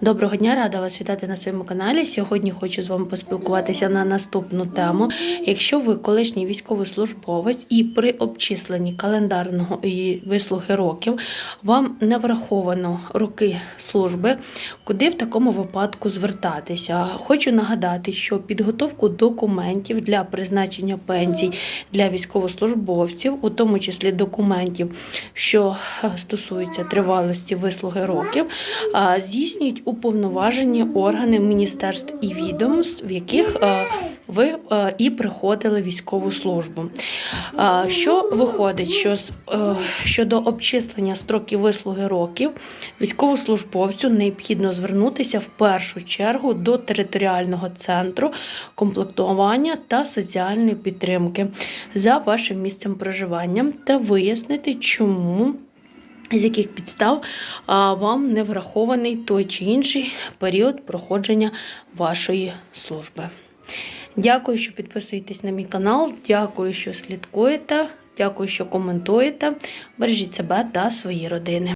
Доброго дня, рада вас вітати на своєму каналі. Сьогодні хочу з вами поспілкуватися на наступну тему. Якщо ви колишній військовослужбовець і при обчисленні календарного і вислуги років вам не враховано роки служби, куди в такому випадку звертатися? Хочу нагадати, що підготовку документів для призначення пенсій для військовослужбовців, у тому числі документів, що е, стосуються тривалості вислуги років, а, здійснюють уповноважені органи міністерств і відомств, в яких е, ви е, і приходили військову службу. Що виходить, що е, щодо обчислення строків вислуги років військовослужбовцю необхідно звернутися в першу чергу до територіального центру комплектування та соціальної підтримки за вашим місцем проживання та вияснити, чому з яких підстав вам не врахований той чи інший період проходження вашої служби. Дякую, що підписуєтесь на мій канал. Дякую, що слідкуєте. Дякую, що коментуєте. Бережіть себе та свої родини.